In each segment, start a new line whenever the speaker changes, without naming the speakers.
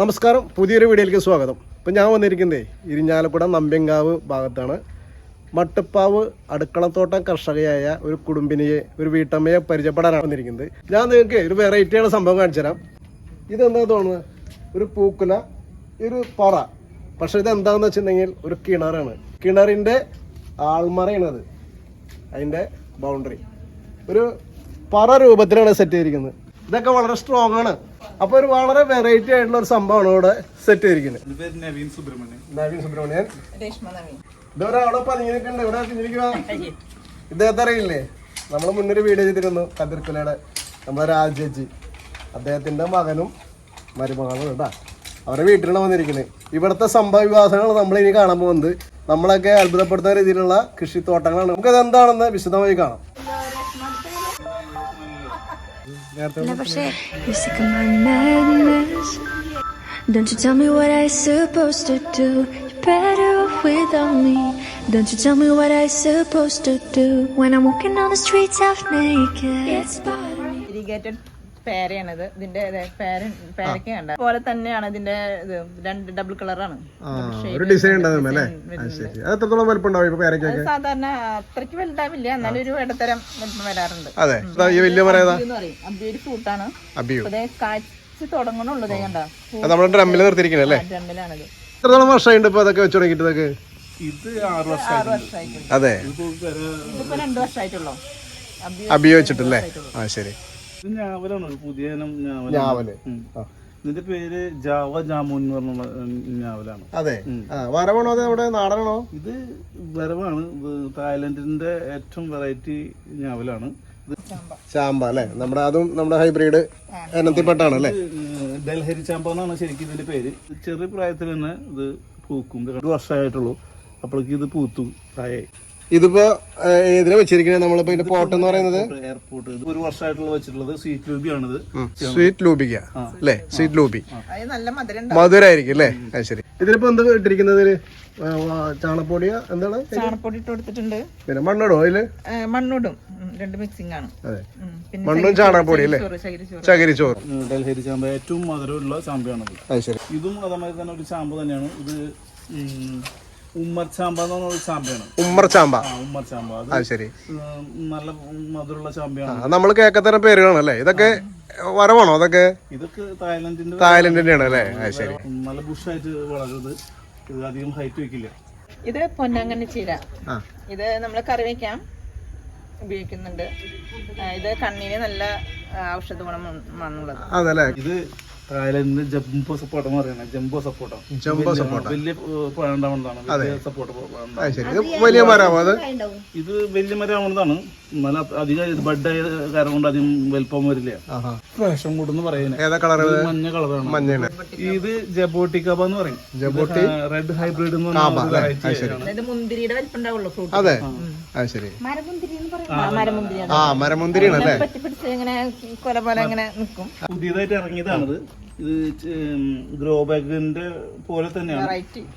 നമസ്കാരം. പുതിയൊരു വീഡിയോയിലേക്ക് സ്വാഗതം. ഇപ്പം ഞാൻ വന്നിരിക്കുന്നതേ ഇരിഞ്ഞാലക്കുട നമ്പ്യങ്കാവ് ഭാഗത്താണ്. മട്ടുപ്പാവ് അടുക്കളത്തോട്ടം കർഷകയായ ഒരു കുടുംബിനിയെ ഒരു വീട്ടമ്മയെ പരിചയപ്പെടാനാണ് വന്നിരിക്കുന്നത്. ഞാൻ നിങ്ങൾക്ക് ഒരു വെറൈറ്റിയാണ് സംഭവം കാണിച്ചു തരാം. ഇതെന്താ തോന്നുന്നത്? ഒരു പൂക്കുല ഒരു പറ. പക്ഷെ ഇതെന്താന്ന് വെച്ചിട്ടുണ്ടെങ്കിൽ ഒരു കിണറാണ്. കിണറിന്റെ ആൾമറയാണത്. അതിന്റെ ബൗണ്ടറി ഒരു പറ രൂപത്തിലാണ് സെറ്റ് ചെയ്തിരിക്കുന്നത്. ഇതൊക്കെ വളരെ സ്ട്രോങ് ആണ്. അപ്പൊ ഒരു വളരെ വെറൈറ്റി ആയിട്ടുള്ള ഒരു സംഭവമാണ് ഇവിടെ സെറ്റ് ചെയ്തിരിക്കുന്നത്.
നവീൻ സുബ്രഹ്മണ്യൻ.
നവീൻ സുബ്രഹ്മണ്യൻ. ഇതൊരാളെ ഇവിടെ ഇദ്ദേഹത്തെ അറിയില്ലേ? നമ്മൾ മുന്നൊരു വീഡിയോ ചെയ്തിരുന്നു കതിർക്കുലയുടെ നമ്മുടെ രാജേജി. അദ്ദേഹത്തിന്റെ മകനും മരുമകളും കേട്ടാ അവരുടെ വീട്ടിലാണ് വന്നിരിക്കുന്നത് ഇവിടുത്തെ സംഭവ വികാസങ്ങൾ നമ്മൾ ഇനി കാണാൻ പോകുന്നത്. നമ്മളൊക്കെ അത്ഭുതപ്പെടുത്തുന്ന രീതിയിലുള്ള കൃഷിത്തോട്ടങ്ങളാണ്. നമുക്കത് എന്താണെന്ന് വിശദമായി കാണാം.
പക്ഷേ you sick of my madness Don't you tell me what I supposed to do You're better off without me Don't you tell me what I supposed to do When I'm walking on the streets half naked It's bothering me
irrigated പേരയാണിത്. ഇതിന്റെ പേര പേരയ്ക്ക് കണ്ട. പോലെ തന്നെയാണ് ഇതിന്റെ ഇത് രണ്ട് double കളറാണ്
ഒരു ഡിസൈൻ ഉണ്ടാകും അല്ലേ ശരി അത് എത്രത്തോളം വലുപ്പം ഉണ്ടാവും ഇപ്പൊ പേരയ്ക്കൊക്കെ
സാധാരണ അത്രയ്ക്ക് വലുതാവില്ല. എന്നാലും ഒരു ഇടത്തരം വലിപ്പം വരാറുണ്ട്.
അതെ. ഈ വലിയ
ഒരു ഫ്രൂട്ടാണ് കാഴ്ച തുടങ്ങണുള്ളൂ ദേ കണ്ട?
നമ്മുടെ ഡ്രമ്മിൽ നിർത്തിയിരിക്കുന്നത് അല്ലേ?
ഡ്രമ്മിലാണിത്.
എത്രത്തോളം വർഷമായിട്ട് ഇപ്പൊ അതൊക്കെ വെച്ചു തുടങ്ങിയിട്ട്
ഇത് ആറ്
വർഷമായിട്ടുള്ളൂ
അതെ.
ഇതിപ്പോ പെര
ഇതിപ്പോ രണ്ടു വർഷമായിട്ടുള്ളൂ. അബിയോ
അബിയ വെച്ചിട്ടല്ലേ ആ ശരി.
ഞാവലാണ് ഒരു പുതിയ ഇനം ഞാവൽ ഞാവൽ. ഇതിന്റെ പേര് ജാവ ജാമൂൻ എന്ന് പറഞ്ഞുള്ള ഞാവലാണ്.
അതെ. ആ വരവാണോ അതെ നമ്മുടെ നാടനാണോ?
ഇത് വരവാണ്. ഇത് തായ്ലൻഡിന്റെ ഏറ്റവും വെറൈറ്റി ഞാവലാണ്. ഇത്
ചാമ്പ
അല്ലെ? നമ്മുടെ അതും നമ്മുടെ ഹൈബ്രിഡ് ഇനത്തിൽപ്പെട്ടാണ് അല്ലേ?
ഡൽഹരി ചാമ്പ എന്നാണ് ശരിക്കും ഇതിന്റെ പേര്. ഇത് ചെറിയ പ്രായത്തിൽ തന്നെ ഇത് പൂക്കും. ഇത് രണ്ട് വർഷമായിട്ടുള്ളൂ. അപ്പോഴേക്ക് ഇത് പൂത്തു തായായി
ഇതിപ്പോ ഏതിനാ വെച്ചിരിക്കുന്നത് നമ്മളിപ്പോ ഇതിന്റെ പോട്ട് എന്ന് പറയുന്നത്?
എയർപോർട്ട് ഇത് ഒരു വർഷമായിട്ടുള്ള വെച്ചിട്ടുള്ളത് സ്വീറ്റ് രൂപിയാണിത്
സ്വീറ്റ് ലൂബിക്ക. അല്ലേ? സ്വീറ്റ് ലൂബി.
അത് നല്ല മധുരം
മധുരായിരിക്കും അല്ലേ? അത് ശരി. ഇതിലിപ്പോ എന്താ ഇട്ടിരിക്കുന്നത് ചാണപ്പൊടിയ? എന്താണ്
ചാണപ്പൊടി ഇട്ട് കൊടുത്തിട്ടുണ്ട്.
പിന്നെ മണ്ണിടോ
അതിൽ? മണ്ണിടും. രണ്ട് മിക്സിംഗ് ആണ്.
അതെ.
പിന്നെ
മണ്ണും ചാണകപ്പൊടി അല്ലേ?
ചോറ് ചകിരിച്ചോറ്.
ചകിരിച്ചോറ്.
ഡൽഹരി ചാമ്പ. ഏറ്റവും മധുരമുള്ള ചാമ്പയാണത്.
അത് ശരി.
ഇതും അതേമാതിരി തന്നെ ഒരു ചാമ്പ തന്നെയാണ്. ഇത് ഉമ്മർ ചാമ്പ എന്ന് പറഞ്ഞ ചാമ്പയാണ്.
ഉമ്മർ ചാമ്പ.
ആ ഉമ്മർ ചാമ്പ. അത്
ശരി.
നല്ല മധുരമുള്ള ചാമ്പയാണ്.
നമ്മൾ കേൾക്കത്തരം പേരുകളാണല്ലേ ഇതൊക്കെ വരവാണോ? അതൊക്കെ
ഇതൊക്കെ തായ്ലൻഡിന്റെ
തായ്ലൻഡിന്റെ ആണ് അല്ലേ? ശരി.
നല്ല ബുഷായിട്ട് വളരുന്നത്. ഇത് അധികം ഹൈറ്റ് വെക്കില്ല.
ഇത് പൊന്നാങ്കണ്ണി ചീര.
ആ.
ഇത് നമ്മൾ കറി വെക്കാം. ഉപയോഗിക്കുന്നുണ്ട്. ഇത് കണ്ണിന് നല്ല ഔഷധ ഗുണമാണുള്ളത്
അതല്ലേ?
ഇത് തായ്ലൻഡിന്റെ ജംബോ സപ്പോട്ട എന്ന് പറയുന്നത്. ജംബോ സപ്പോട്ട
ജംബോ സപ്പോട്ട
വലിയ പഴം ഉണ്ടാവുന്നതാണ് വലിയ
ഇത് വലിയ മരമാണ്
ഇത് വലിയ മരമാവുന്നതാണ് എന്നാൽ അധികം ബഡായ കാരണം കൊണ്ട് അധികം വലിപ്പം വരില്ല. ഫ്രഷം കൂടുന്ന് പറയുന്നത് മഞ്ഞ കളറാണ് ഇത് ജബോട്ടിക്കാബ എന്ന് പറയും.
ജബോട്ടി?
റെഡ് ഹൈബ്രിഡ് എന്ന്
അതെ അത്. ശരി.
മരമുന്തിരിയാണ്
ആ മരമുന്തിരിയാണ് അല്ലേ?
പുതിയതായിട്ട് ഇറങ്ങിയതാണിത്. ഇത് ഗ്രോ ബാഗിന്റെ പോലെ തന്നെയാണ്.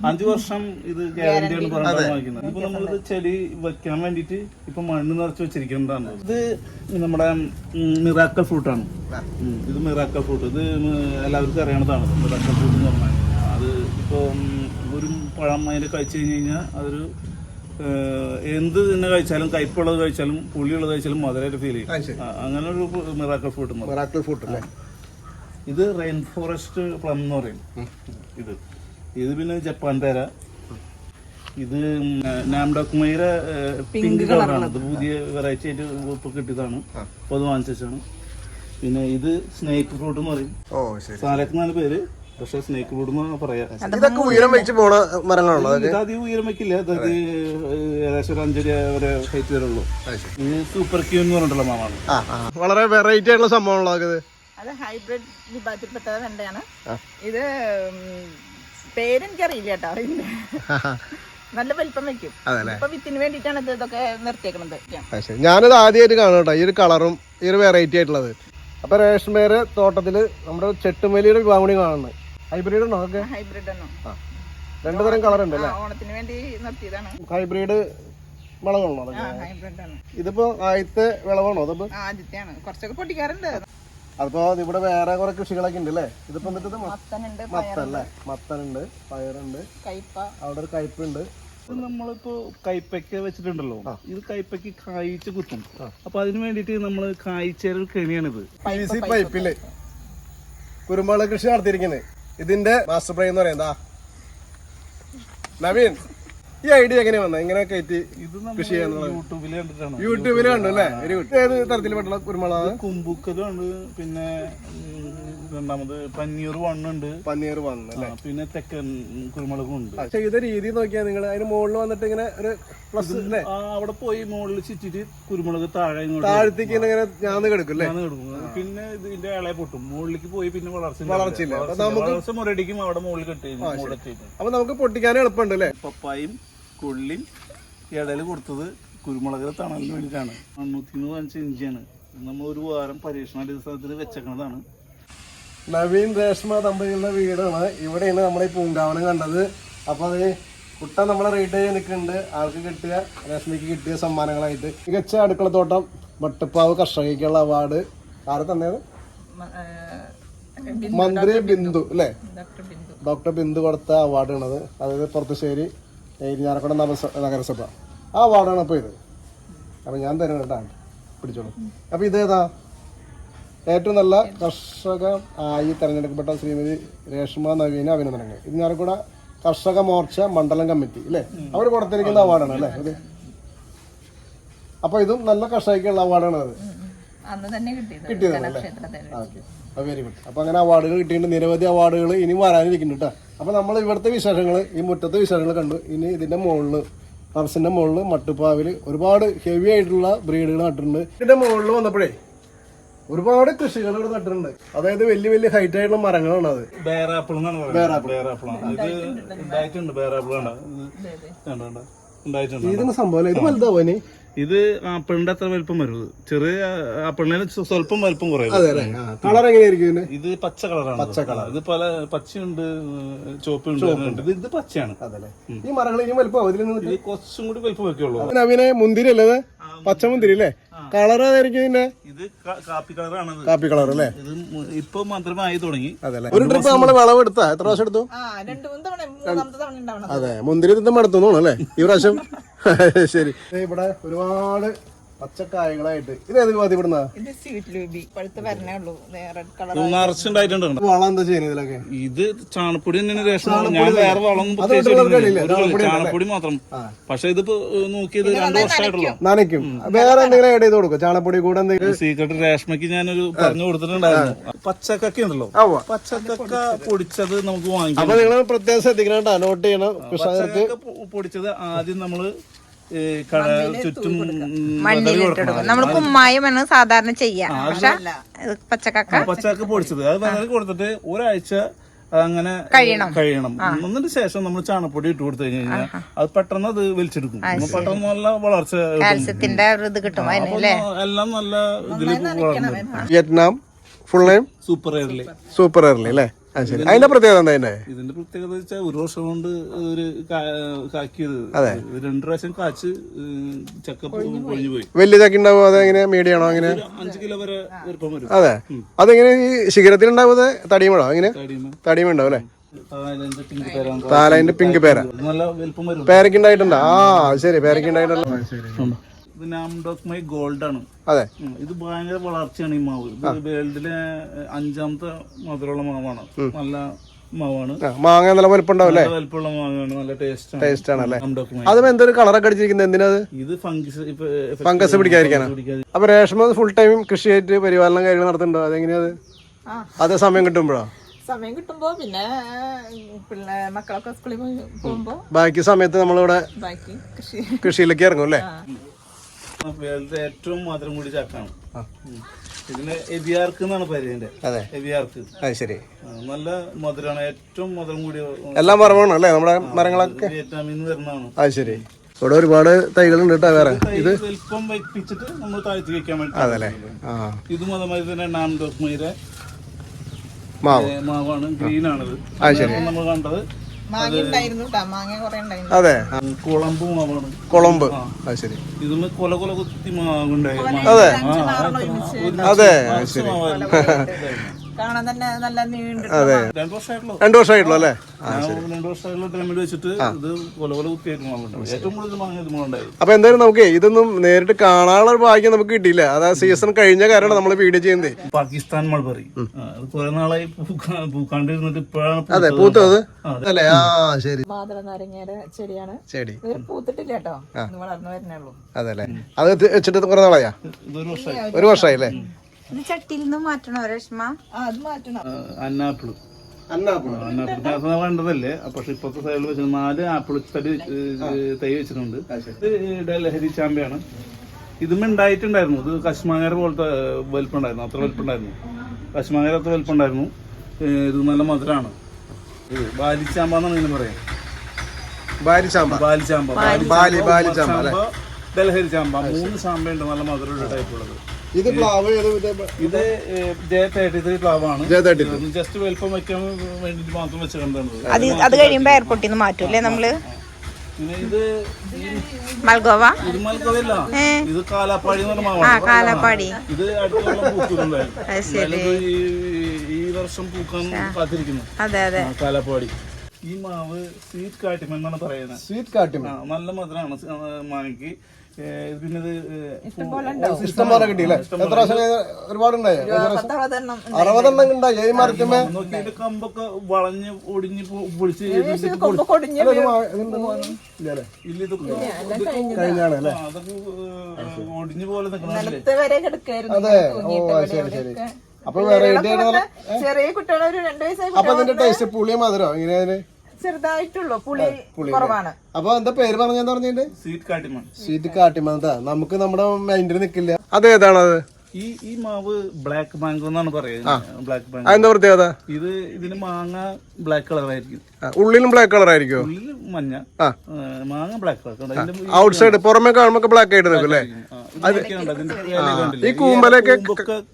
അഞ്ചു വർഷം ഇത് ഗ്യാരണ്ടിയാണ് പറഞ്ഞാണ് വാങ്ങിക്കുന്നത്. ഇപ്പൊ നമ്മളിത് ചെടി വെക്കാൻ വേണ്ടിട്ട് ഇപ്പൊ മണ്ണ് നിറച്ച് വെച്ചിരിക്കുന്നതാണ്. ഇത് നമ്മുടെ മിറാക്കൽ ഫ്രൂട്ടാണ് ഇത് മിറാക്കൽ ഫ്രൂട്ട് ഇത് എല്ലാവർക്കും അറിയണതാണ്. മിറാക്കൽ ഫ്രൂട്ട് എന്ന് പറഞ്ഞാൽ. അത് ഇപ്പൊ ഒരു പഴം അതിന് കഴിച്ചു കഴിഞ്ഞ് കഴിഞ്ഞാൽ അതൊരു എന്ത് തന്നെ കഴിച്ചാലും കയ്പുള്ളത് കഴിച്ചാലും പുളിയുള്ളത് കഴിച്ചാലും മധുരമായിട്ട് ഫീൽ ചെയ്യും. അങ്ങനെ ഒരു miracle fruit miracle
miracle fruit അല്ലേ?
ഇത് റെയിൻ ഫോറസ്റ്റ് പ്ലം എന്ന് പറയും. ഇത്. ഇത് പിന്നെ ജപ്പാൻ പേര. ഇത് നാംഡോക്മയുടെ പിങ്ക് കളറാണ് ഇത് പുതിയ വെറൈറ്റി ആയിട്ട് ഇപ്പൊ കിട്ടിയതാണ്. അപ്പൊ അത് വാങ്ങിച്ചാണ് പിന്നെ ഇത് സ്നേക്ക് ഫ്രൂട്ട് എന്ന് പറയും.
ഓ ശരി.
സാലക്ക് എന്നാണ് പേര്. പക്ഷെ സ്നേക്ക് ഫ്രൂട്ട് എന്ന് പറയാം.
ഇതൊക്കെ ഉയരം വെച്ച് പോണ മരങ്ങളാണോ
അധികം ഉയരം വെക്കില്ല. അതായത് ഏകദേശം ഒരു അഞ്ചര വരെ ഹൈറ്റ് വരെ ഉള്ളൂ. ഇത് സൂപ്പർ ക്യൂ എന്ന് പറഞ്ഞിട്ടുള്ള മാമാണ്.
വളരെ വെറൈറ്റി ആയിട്ടുള്ള സംഭവമാണല്ലോ.
അത് ഹൈബ്രിഡ് വിഭാഗത്തിൽപ്പെട്ട വെണ്ടയാണ് ഇത് പേരെനിക്ക് പേരെനിക്കറിയില്ല കേട്ടോ. ഇതിന്റെ നല്ല വലിപ്പം വെക്കും. ഇപ്പൊ വിത്തിന് വേണ്ടിട്ടാണ് ഇത് ഇതൊക്കെ നിർത്തിയേക്കണത്
ഞാനത് ആദ്യമായിട്ട് കാണും കേട്ടോ. ഈ ഒരു കളറും ഈ ഒരു വെറൈറ്റി ആയിട്ടുള്ളത്. അപ്പൊ റേഷൻ പേര് തോട്ടത്തിൽ നമ്മുടെ ചെട്ടുമലിയുടെ വിഭാഗം കൂടി കാണുന്നത്. ഹൈബ്രിഡ് ഉണ്ടോ ഒക്കെ
ഹൈബ്രിഡ് ആണോ.
രണ്ടു തരം കളർ ഉണ്ട്
അല്ലേ ഓണത്തിന് വേണ്ടി നിർത്തിയതാണ്.
ഹൈബ്രിഡ് വിളവാണോ അതൊക്കെ?
ഹൈബ്രിഡ് ആണ്.
ഇതിപ്പോ ആദ്യത്തെ വിളവാണോ അതപ്പോ?
ആദ്യത്തെ ആദ്യത്തെയാണ്. കുറച്ചൊക്കെ പൊട്ടിക്കാറുണ്ട്.
അപ്പോ ഇവിടെ വേറെ കുറെ കൃഷികളൊക്കെ ഉണ്ട് അല്ലേ ഇതിപ്പോ എന്നിട്ട്
മത്തനുണ്ട്
മത്തൻ അല്ലേ മത്തനുണ്ട് പയറുണ്ട്.
കയ്പ
അവിടെ ഒരു കയ്പുണ്ട്
ഇത് നമ്മളിപ്പോ കൈപ്പക്ക വെച്ചിട്ടുണ്ടല്ലോ. ഇത് കൈപ്പയ്ക്ക് കായ്ച്ച് കുത്തും. അപ്പൊ അതിന് വേണ്ടിട്ട് നമ്മൾ കായ്ച്ചേരൽ കെണിയാണിത്.
പൈപ്പിൽ കുരുമുളക് കൃഷി നടത്തിയിരിക്കുന്നത് ഇതിന്റെ മാസ്റ്റർ പ്ലേ എന്ന് പറയുന്നതാ നവീൻ. ഈ ഐഡിയ എങ്ങനെ വന്നത് ഇങ്ങനെ കയറ്റി കൃഷി ചെയ്യാന്നുള്ളത്?
യൂട്യൂബിൽ
കണ്ടു അല്ലേ? വെരി ഗുഡ് ഏത് തരത്തിൽപ്പെട്ടുള്ള കുരുമുളക്?
കുമ്പുക്കലുണ്ട് പിന്നെ രണ്ടാമത് പന്നീർ വണ്ണുണ്ട്.
പന്നീർ
വണ്ണ് പിന്നെ തെക്കൻ കുരുമുളകും ഉണ്ട്.
ചെയ്ത രീതി നോക്കിയാൽ നിങ്ങൾ അതിന് മുകളിൽ വന്നിട്ട് ഇങ്ങനെ ഒരു പ്ലസ് അല്ലേ?
അവിടെ പോയി മുകളിൽ ചുറ്റിട്ട് കുരുമുളക് താഴെ
താഴ്ത്തേക്ക് ഇങ്ങനെ ഞാൻ കിടക്കും
ഞാൻ കിടക്കും. പിന്നെ ഇതിന്റെ ഇളയെ പൊട്ടും. മുകളിലേക്ക് പോയി പിന്നെ വളർച്ച
വളർച്ചയില്ല.
നമുക്ക് മുരടിക്കും അവിടെ മുകളിൽ കെട്ടി
അപ്പൊ നമുക്ക് പൊട്ടിക്കാൻ എളുപ്പമുണ്ട് അല്ലേ?
പപ്പായും കൊള്ളിയും ഇടയിൽ കൊടുത്തത് കുരുമുളക് തണലിന് വേണ്ടിയിട്ടാണ്. മണ്ണൂത്തിന്ന് വാങ്ങിച്ച ഇഞ്ചിയാണ്. നമ്മൾ ഒരു വാരം പരീക്ഷണാടിസ്ഥാനത്തിൽ വെച്ചേക്കുന്നതാണ്
നവീൻ രേഷ്മ ദമ്പതികളുടെ വീടാണ്. ഇവിടെയാണ് നമ്മൾ ഈ പൂങ്കാവനം കണ്ടത്. അപ്പോൾ അത് കുട്ട നമ്മളെ റേറ്റ് ചെയ്യാൻ നിൽക്കുന്നുണ്ട്. ആൾക്ക് കിട്ടിയ രേഷ്മയ്ക്ക് കിട്ടിയ സമ്മാനങ്ങളായിട്ട്. മികച്ച അടുക്കളത്തോട്ടം മട്ടുപ്പാവ് കർഷകയ്ക്കുള്ള അവാർഡ് ആരെ തന്നെയാണ് മന്ത്രി ബിന്ദു അല്ലേ?
ഡോക്ടർ ബിന്ദു.
ഡോക്ടർ ബിന്ദു കൊടുത്ത അവാർഡാണത് അതായത് പുറത്തുശ്ശേരി നഗരസ നഗരസഭ. ആ വാർഡാണ് അപ്പോൾ ഇത്. അപ്പം ഞാൻ തരുന്നത് കേട്ടാ പിടിച്ചോളൂ. അപ്പോൾ ഇതേതാ ഏറ്റവും നല്ല കർഷക ആയി തിരഞ്ഞെടുക്കപ്പെട്ട ശ്രീമതി രേഷ്മ നവീന അഭിനന്ദനങ്ങൾ. ഇരിഞ്ഞാലക്കുട കർഷക മോർച്ച മണ്ഡലം കമ്മിറ്റി അല്ലേ അവർ കൊടുത്തിരിക്കുന്ന അവാർഡാണ് അല്ലേ? അത് അപ്പോൾ ഇതും നല്ല കർഷകയ്ക്കുള്ള അവാർഡാണ് അത്.
കിട്ടിയത്.
ഓക്കെ. വെരി ഗുഡ് അപ്പോൾ അങ്ങനെ അവാർഡുകൾ കിട്ടിയിട്ടുണ്ട്. നിരവധി അവാർഡുകൾ ഇനി വരാനിരിക്കുന്നുണ്ട് കേട്ടോ അപ്പോൾ നമ്മൾ ഇവിടുത്തെ വിശേഷങ്ങൾ ഈ മുറ്റത്തെ വിശേഷങ്ങൾ കണ്ടു. ഇനി ഇതിന്റെ മുകളിൽ പറസിന്റെ മുകളിൽ മട്ടുപ്പാവിൽ ഒരുപാട് ഹെവി ആയിട്ടുള്ള ബ്രീഡുകൾ നട്ടിട്ടുണ്ട്. ഇതിന്റെ മുകളിൽ വന്നപ്പോഴേ ഒരുപാട് കൃഷികൾ ഇവിടെ നട്ടിട്ടുണ്ട്. അതായത് വലിയ വലിയ ഹൈറ്റ് ആയിട്ടുള്ള മരങ്ങളാണ് അത്.
ബേറാപ്പിൾ എന്നാണ് പറയുന്നത്. ബേറാപ്പിളാണ് ഇത് ഉണ്ടായിട്ടുണ്ട്. ബേറാപ്പിൾ ഇത്
ഇതിന് സംഭവം? ഇത് വലുതാവോ
ഇത് ആപ്പിളിന്റെ അത്ര വലിപ്പം വരും. ചെറിയ ആപ്പിളിന് സ്വല്പം വലിപ്പം കുറയും
കളർ എങ്ങനെയായിരിക്കും
ഇത് പച്ച കളറാണ്. പച്ച കളർ. ഇത് പല പച്ചയുണ്ട് ചുവപ്പുണ്ട് ഉണ്ട് ഇത് ഇത് പച്ചയാണ്.
ഈ മരങ്ങൾ ഇനി വലുപ്പം
കുറച്ചും കൂടി വലിപ്പം വെക്കുള്ളൂ.
നവീനെ മുന്തിരി അല്ലേ പച്ചമുന്തിരി പച്ച മുന്തിരി അല്ലേ? കളർ ഏതായിരിക്കും ഇതിന്റെ?
ഇത് കാപ്പി കളറാണ്
കാപ്പി കളർ അല്ലേ?
ഇത് മു- ഇപ്പൊ മാത്രമായി തുടങ്ങി.
അതല്ലേ ഒരു ട്രിപ്പ് നമ്മൾ വിളവെടുത്താ എത്ര പ്രാവശ്യം എടുത്തു?
ആ രണ്ട് മൂന്ന് തവണ മൂന്നാമത്തെ തവണ ഉണ്ടാവണം.
അതെ മുന്തിരി തിന്നും മടുത്തു അല്ലേ? ഈ പ്രാവശ്യം? ശരി. ഇവിടെ ഒരുപാട് പച്ചക്കായകളായിട്ട്. ഇത് ഏത് മതി ഇവിടുന്ന?
ഇത് സ്വീറ്റ് ലൂബി പഴുത്ത് വരണേ ഉള്ളൂ. റെഡ് കളർ
നിറച്ചുണ്ടായിട്ടുണ്ട് കണ്ടോ?
വളം എന്താ ചെയ്യുന്നത് ഇതിലൊക്കെ?
ഇത് ചാണപ്പൊടി തന്നെയാണ് രേഷൻ ഞാൻ വേറെ വളം പ്രത്യേകിച്ച് ഇടുന്നില്ല. ഒരു കളി- ചാണപ്പൊടി മാത്രം. പക്ഷെ ഇതിപ്പോ ഏഹ്, നോക്കിയത് രണ്ടു വർഷമായിട്ടുള്ള.
നനയ്ക്കും. വേറെ എന്തെങ്കിലും ആഡ് ചെയ്ത് കൊടുക്കും? ചാണപ്പൊടി കൂടെ എന്തെങ്കിലും?
സീക്രട്ട് രേഷ്മയ്ക്ക് ഞാനൊരു പറഞ്ഞു കൊടുത്തിട്ടുണ്ടായിരുന്നു. പച്ചക്കൊക്കെ ഉണ്ടല്ലോ. പച്ചക്കൊക്കെ പൊടിച്ചത് നമുക്ക് വാങ്ങിക്കാം.
അപ്പൊ നിങ്ങൾ പ്രത്യേകം ശ്രദ്ധിക്കണം കേട്ടോ. നോട്ട് ചെയ്യണം. കൃഷകർക്ക്
പച്ചക്കക്ക പൊ- പൊടിച്ചത് ആദ്യം നമ്മൾ ചുറ്റും വെതറി കൊടുക്കണം.
നമ്മൾ കുമ്മായമാണ് സാധാരണ ചെയ്യാ. പക്ഷെ പച്ചക്കക്ക
ആ, പച്ചക്കക്ക പൊടിച്ചത്. അത് വെതറി കൊടുത്തിട്ട് ഒരാഴ്ച അങ്ങനെ
കഴിയണം.
കഴിയണം. എന്നിട്ട് ശേഷം നമ്മൾ ചാണപ്പൊടി ഇട്ട് കൊടുത്തു കഴിഞ്ഞു കഴിഞ്ഞാൽ അത് പെട്ടെന്ന് അത് വലിച്ചെടുക്കും. പെട്ടെന്ന് നല്ല വളർച്ച കിട്ടും. എല്ലാം നല്ല ഇതിലേക്ക് വളർന്നു
Vietnam. Full name
super early.
Super early അല്ലേ? ശരി. അതിന്റെ പ്രത്യേകത എന്താ അതിന്റെ
ഇതിന്റെ പ്രത്യേകത വെച്ചാൽ ഒരു വർഷം കൊണ്ട് ഒരു കാക്കിയത്.
അതെ.
രണ്ടു പ്രാവശ്യം കാച്ച് ചക്ക പൊഴിഞ്ഞു പോയി.
വലിയ ചക്ക ഉണ്ടാവും അതെങ്ങനെ മീഡിയം ആണോ? അങ്ങനെ
അഞ്ചു കിലോ വരെ വലുപ്പം വരും.
അതെ. അതെങ്ങനെ ഈ ശിഖരത്തിൽ ഉണ്ടാവുന്നത് തടിയുമോ അങ്ങനെ. തടിയുമ. ഉണ്ടാവും അല്ലേ? പിങ്ക് പേര.
നല്ല വലുപ്പം വരും.
പേരയ്ക്ക് ആ ശരി. പേരക്കുണ്ടായിട്ടുണ്ടോ ശരി
ഇത് നാംഡോക് മൈ ഗോൾഡ് ആണ്.
അതെ.
ഇത് ഭയങ്കര വളർച്ചയാണ് ഈ മാവ്. ഇത് വേൾഡിലെ അഞ്ചാമത്തെ മധുരമുള്ള മാവാണ്. നല്ല മാവാണ്.
മാങ്ങ നല്ല വലുപ്പം വലിപ്പമുള്ള അല്ലേ?
നല്ല ടേസ്റ്റ് ആണ്
ടേസ്റ്റ് ആണല്ലേ അതും എന്തൊരു കളറൊക്കെ അടിച്ചിരിക്കുന്നത്? എന്തിനത്?
ഇത് ഫംഗസ് ഇപ്പൊ
ഫംഗസ് പിടിക്കാതിരിക്കാനാ?
പിടിക്കാതെ
അപ്പൊ രേഷ്മ ഫുൾ ടൈം കൃഷിയായിട്ട് പരിപാലനം കാര്യങ്ങൾ നടത്തുന്നുണ്ടോ? അതെങ്ങനെയാ അത്. സമയം കിട്ടുമ്പോഴോ?
സമയം കിട്ടുമ്പോ പിന്നെ പിന്നെ മക്കളൊക്കെ സ്കൂളിൽ പോകുമ്പോ
ബാക്കി സമയത്ത് നമ്മളിവിടെ
ബാക്കി കൃഷി.
കൃഷിയിലേക്ക് ഇറങ്ങും അല്ലേ?
ഏറ്റവും മധുരം കൂടി ചക്കാണ്. ഇതിന് എവിയാർക്ക് എന്നാണ് പരിചയന്റെ
അതെ.
എവിയാർക്ക്
അത് ശരി.
നല്ല മധുരമാണ് ഏറ്റവും മധുരം കൂടിയ
എല്ലാം മരമാണ് അല്ലേ? നമ്മുടെ മരങ്ങളൊക്കെ.
വിയറ്റ്നാമിൽ നിന്ന് വരുന്നതാണ്.
അത് ശരി. ഇവിടെ ഒരുപാട് തൈകളുണ്ട് കേട്ടോ വേറെ.
ഇത്? വലിപ്പം വയ്പ്പിച്ചിട്ട് നമ്മൾ താഴ്ത്തി വെക്കാൻ വേണ്ടി
അതല്ലേ? ആ.
ഇതും അതേമാതിരി തന്നെ നാംഡോക്മയുടെ
മാവ്.
മാവാണ്. ആണിത്
അത്
നമ്മൾ കണ്ടത്.
അതെ.
കുളമ്പ്
കുളമ്പ്. അത് ശരി. അതെ. അത്. ശരി.
കാണാൻ തന്നെ നല്ല അതെ.
രണ്ടു വർഷമായിട്ടുള്ളൂ.
രണ്ടു വർഷമായിട്ടുള്ളൂ അല്ലേ?
രണ്ടു വർഷമായിട്ടുള്ള വെച്ചിട്ട് ഇത് കൊല കൊല ഏറ്റവും കൂടുതൽ മാങ്ങ ഇത് മാവുണ്ടായത്
അപ്പൊ എന്തായാലും നമുക്ക് ഇതൊന്നും നേരിട്ട് കാണാനുള്ള ഒരു ഭാഗ്യം നമുക്ക് കിട്ടിയില്ല. അതാ സീസൺ കഴിഞ്ഞ കാരണം നമ്മൾ വീഡിയോ ചെയ്യുന്നത്.
പാകിസ്ഥാൻ മൾബറി. ആ, അത് കുറെ നാളായി പൂക്കാ- പൂക്കാണ്ടിരുന്നിട്ട് ഇപ്പോഴാണ്
അതെ
പൂത്തത്.
പൂത്തത്. അല്ലേ? ആ ശരി.
മാതള നാരങ്ങയുടെ ചെടിയാണ്.
ചെടി.
ഇത് പൂത്തിട്ടില്ല കേട്ടോ. ഇത് വളർന്നു വരുന്നേ ഉള്ളൂ.
അതെ അല്ലേ? അത് ഇത് വെച്ചിട്ട് കുറെ നാളായാ?
ഇതൊരു വർഷമായി.
ഒരു വർഷമായി അല്ലേ
ഇത് ചട്ടിയിൽ നിന്ന് മാറ്റണോ രശ്മ
ആ അത് മാറ്റണം.
അന്നാപ്പിൾ. അന്നാപ്പിൾ വേണ്ടതല്ലേ പക്ഷെ ഇപ്പത്തെ സൈഡിൽ വെച്ച നാല് ആപ്പിൾ തടി തൈ വെച്ചിട്ടുണ്ട്. ഇത് ലഹരി ചാമ്പയാണ്. ഇതും ഉണ്ടായിട്ടുണ്ടായിരുന്നു. ഇത് കശ്മാങ്ങര പോലത്തെ വലിപ്പുണ്ടായിരുന്നു. അത്ര വലിപ്പുണ്ടായിരുന്നു. കശ്മാങ്ങര അത്ര വലിപ്പുണ്ടായിരുന്നു. ഇത് നല്ല മധുരമാണ് ഇത് ബാലിച്ചാമ്പ എന്നാണ് ഇതിന് പറയാം.
ബാരിച്ചാമ്പ
ബാലിച്ചാമ്പ
ബാലി ബാലിച്ചാമ്പ
ഡൽഹരി ചാമ്പ മൂന്ന് ചാമ്പയുണ്ട് നല്ല മധുരമുള്ള ടൈപ്പ് ഉള്ളത്.
ഇത് പ്ലാവ്
ഇത് ജെ തേർട്ടി ത്രീ പ്ലാവാണ്.
ജെ33.
ജസ്റ്റ് വലിപ്പം വെക്കാൻ വേണ്ടിട്ട് മാത്രം വെച്ച്
അത് കഴിയുമ്പോ എയർപോർട്ടിൽ നിന്ന് മാറ്റൂലേ
നമ്മൾ? ഇത്
മൽഗോവ?
ഇത് ഇത് കാലാപ്പാടി എന്ന് പറഞ്ഞ
ആ
മാവാണ് ഇത് ഈ വർഷം പൂക്കാൻ കാത്തിരിക്കുന്നു.
അതെ അതെ.
കാലാപ്പാടി. ഈ മാവ് സ്വീറ്റ് കാട്ടിമ എന്നാണ് പറയുന്നത്.
സ്വീറ്റ്
കാട്ടിമ നല്ല മധുരമാണ് മാങ്ങയ്ക്ക് പിന്നെ
ഇഷ്ടം പോലെ കിട്ടിയില്ലേ എത്ര അറുപതെണ്ണം ഉണ്ടായി?
കമ്പൊക്കെ വളഞ്ഞ് ഒടിഞ്ഞ് പൊളിച്ച്? ഇല്ല ഇതൊക്കെ ഇതൊക്കെ
കഴിഞ്ഞാണ് അല്ലേ?
ഒടിഞ്ഞു പോലെ
അതെ. ഓ ശരി ശരി. അപ്പൊ വെറൈറ്റി
ചെറിയ കുട്ടികളൊരു രണ്ടു വയസ്സായി
അപ്പൊ അതിന്റെ ടേസ്റ്റ് പുളിയ മധുരോ? ഇങ്ങനെ
ചെറുതായിട്ടുള്ളൂ. പുളി കുറവാണ്.
അപ്പൊ എന്താ പേര് പറഞ്ഞെന്താ പറഞ്ഞിട്ട്?
സ്വീറ്റ് കാട്ടിമൺ.
സ്വീറ്റ് കാട്ടിമതാ നമുക്ക് നമ്മുടെ മൈൻഡിൽ നിക്കില്ല. അതേതാണത്
ഈ ഈ മാവ് ബ്ലാക്ക് മാംഗോ എന്നാണ് പറയുന്നത്. Black mango.
എന്താ പ്രത്യേകത?
ഇത് ഇതിന് മാങ്ങ ബ്ലാക്ക് കളർ ആയിരിക്കും
ഉള്ളിലും ബ്ലാക്ക് കളർ ആയിരിക്കും
ഉള്ളിൽ മഞ്ഞ മാങ്ങ ബ്ലാക്ക് കളർ.
ഔട്ട് സൈഡ് പുറമെ കാണുമ്പോ ബ്ലാക്ക് ആയിട്ട് നിൽക്കും അല്ലേ ഈ കൂമ്പലൊക്കെ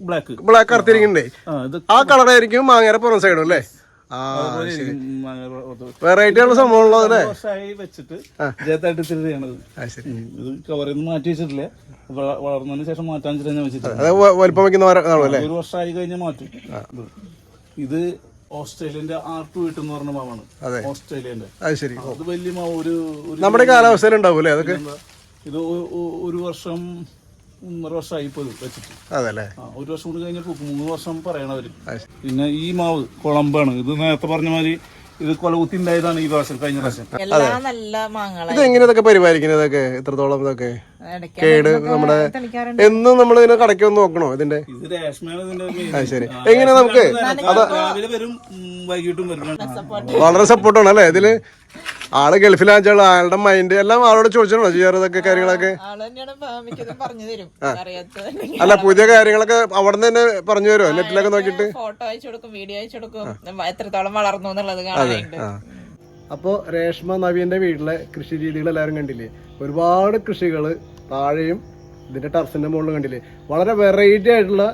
ബ്ലാക്ക്.
ബ്ലാക്ക് കറുത്തിരിക്കണ്ടേ
ആ കളറായിരിക്കും
ആ കളർ ആയിരിക്കും മാങ്ങയുടെ പുറം സൈഡും അല്ലേ? ആ സംഭവം ഉള്ള സംഭവമുള്ളത് അല്ലേ?
വർഷമായി വെച്ചിട്ട് ജയത്തായിട്ട്
ആ
ഇത്. കവറിൽ നിന്ന് മാറ്റി വെച്ചിട്ടില്ല. വളർന്നതിന് ശേഷം മാറ്റാൻ വെച്ചിട്ട് ഞാൻ വെച്ചിട്ടില്ല. ഒരു വർഷമായി കഴിഞ്ഞാൽ മാറ്റും. ഇത്. ഓസ്ട്രേലിയന്റെ ആർട്ട് വീട്ട് എന്ന് പറഞ്ഞ മാവാണ്. ഓസ്ട്രേലിയന്റെ.
അത്
വലിയ മാവ് ഒരു
നമ്മുടെ കാലാവസ്ഥയിൽ ഉണ്ടാവും അല്ലേ അതൊക്കെ
ഇത് ഒരു വർഷം ഒന്നര വർഷമായി ഇപ്പോൾ വെച്ചിട്ട്.
അതല്ലേ?
ഒരു വർഷം കൂടി കഴിഞ്ഞ മൂന്ന് വർഷം പറയണവര്. പിന്നെ ഈ മാവ് കുളമ്പാണ്. ഇത് നേരത്തെ പറഞ്ഞ മാതിരി ഇത് കൊലകുത്തി ഉണ്ടായതാണ് ഈ പ്രാവശ്യം കഴിഞ്ഞ പ്രാവശ്യം.
നല്ല
ഇത് എങ്ങനെ ഇതൊക്കെ പരിപാലിക്കുന്നത് ഇതൊക്കെ? ഇത്രത്തോളം ഇതൊക്കെ കേട് നമ്മുടെ എന്നും നമ്മൾ ഇതിനെ കടയ്ക്ക് ഒന്ന് നോക്കണോ ഇതിന്റെ. ശരി. എങ്ങനെ നമുക്ക് വളരെ സപ്പോർട്ടാണ് അല്ലെ? ഇതിൽ ആൾ ഗൾഫിലാച്ചാൽ ആളുടെ മൈൻഡ് എല്ലാം ആളോട് ചോദിച്ചോളൂ ചെയ്യാറ് ഇതൊക്കെ കാര്യങ്ങളൊക്കെ? അല്ല പുതിയ കാര്യങ്ങളൊക്കെ അവിടെ തന്നെ പറഞ്ഞു തരുമോ നെറ്റിലൊക്കെ നോക്കിട്ട്
ഫോട്ടോ അയച്ചു കൊടുക്കും വീഡിയോ അയച്ചു കൊടുക്കും. എത്രത്തോളം വളർന്നു എന്നുള്ളത് കാണാനുണ്ട്
അപ്പോൾ രേഷ്മ നവീന്റെ വീട്ടിലെ കൃഷി രീതികൾ എല്ലാവരും കണ്ടില്ലേ? ഒരുപാട് കൃഷികൾ താഴെയും ഇതിന്റെ ടെറസിന്റെ മുകളിലും കണ്ടില്ലേ? വളരെ വെറൈറ്റി ആയിട്ടുള്ള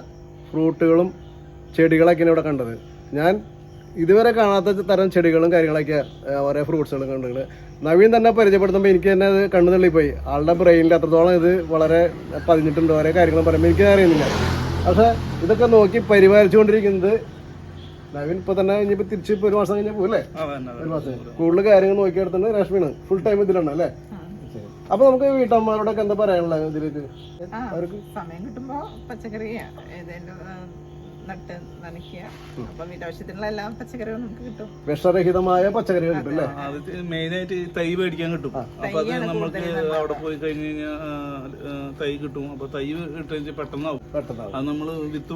ഫ്രൂട്ടുകളും ചെടികളൊക്കെയാണ് ഇവിടെ കണ്ടത്. ഞാൻ ഇതുവരെ കാണാത്ത തരം ചെടികളും കാര്യങ്ങളൊക്കെ ഓരോ ഫ്രൂട്ട്സുകളും കണ്ടുകൾ നവീൻ തന്നെ പരിചയപ്പെടുത്തുമ്പോൾ എനിക്ക് തന്നെ അത് കണ്ണു തള്ളിപ്പോയി. ആളുടെ ബ്രെയിനിൽ അത്രത്തോളം ഇത് വളരെ പതിഞ്ഞിട്ടുണ്ട് ഓരോ കാര്യങ്ങളും പറയുമ്പോൾ എനിക്ക് അറിയുന്നില്ല. പക്ഷെ ഇതൊക്കെ നോക്കി പരിപാലിച്ചുകൊണ്ടിരിക്കുന്നത് നവീൻ ഇപ്പൊ തന്നെ ഇനിയിപ്പോ തിരിച്ച് ഇപ്പൊ ഒരു മാസം കഴിഞ്ഞാൽ പോലെ ഒരു മാസം. കൂടുതൽ കാര്യങ്ങൾ നോക്കിയെടുത്തുണ്ട് രശ്മിയാണ്. ഫുൾ ടൈം ഇതിലാണ് അല്ലേ? അപ്പൊ നമുക്ക് വീട്ടമ്മമാരോടൊക്കെ എന്താ പറയാനുള്ളത് ഇതിലേക്ക്?
അവർക്ക്? സമയം കിട്ടുമ്പോ പച്ചക്കറി നട്ട് നനയ്ക്കുക. അപ്പൊ വീട്ടാവശ്യത്തിനുള്ള എല്ലാ പച്ചക്കറികളും നമുക്ക് കിട്ടും.
വിഷരഹിതമായ പച്ചക്കറികൾ കിട്ടും അല്ലേ?
അത് മെയിൻ ആയിട്ട് തൈ മേടിക്കാൻ കിട്ടും. അപ്പൊ അത് നമ്മൾക്ക് അവിടെ പോയി കഴിഞ്ഞ് കഴിഞ്ഞാൽ തൈ കിട്ടും. അപ്പൊ തൈ ഇട്ട് പെട്ടെന്നാവും.
പെട്ടെന്നാവും.
അത് നമ്മൾ വിത്ത്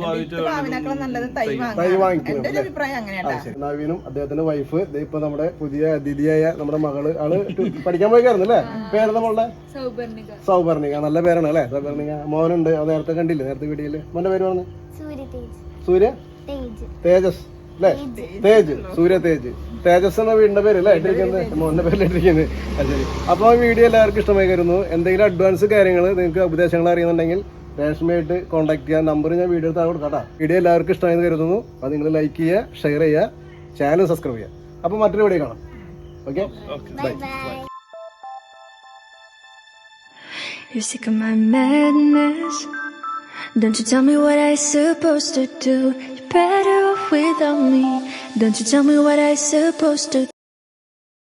നല്ലത് തൈ
തൈ
വാങ്ങാം.
വാങ്ങിക്കണം
എന്റെ ഒരു അഭിപ്രായം അങ്ങനെയാട്ടാ
നവീനും അദ്ദേഹത്തിന്റെ വൈഫ് ഇപ്പൊ നമ്മുടെ പുതിയ അതിഥിയായ നമ്മുടെ മകൾ ആൾ പഠിക്കാൻ പോയിക്കായിരുന്നു അല്ലേ? പേരെന്താ മോളുടെ? സൗപർണിക നല്ല പേരാണ് അല്ലേ? സൗപർണിക മോനുണ്ട്. അത് നേരത്തെ കണ്ടില്ലേ? നേരത്തെ വീട്ടിൽ മോന്റെ പേര് പറഞ്ഞു? സൂര്യ? തേജസ് അല്ലേ? തേജ്. സൂര്യ തേജ്. തേജസ് എന്ന വീടിന്റെ പേര് അല്ലേ ഇട്ടിരിക്കുന്നത്? മോന്റെ പേരിൽ ഇട്ടിരിക്കുന്നത് അത് ശരി. അപ്പോൾ ഈ വീഡിയോ എല്ലാവർക്കും ഇഷ്ടമായി കരുന്നു എന്തെങ്കിലും അഡ്വാൻസ് കാര്യങ്ങൾ നിങ്ങൾക്ക് ഉപദേശങ്ങൾ അറിയുന്നുണ്ടെങ്കിൽ രേഷ്മയായിട്ട് കോൺടാക്ട് ചെയ്യാൻ നമ്പർ ഞാൻ വീഡിയോ താഴെ കൊടുക്കാം കേട്ടോ. വീഡിയോ എല്ലാവർക്കും ഇഷ്ടമായി കരുതുന്നു. അപ്പോൾ നിങ്ങൾ ലൈക്ക് ചെയ്യുക ഷെയർ ചെയ്യുക ചാനൽ സബ്സ്ക്രൈബ് ചെയ്യുക. അപ്പോൾ മറ്റൊരു വീഡിയോ കാണാം. Okay bye
You're sick of my madness. Don't you tell me what I supposed to do. You're better off without me. Don't you tell me what I supposed to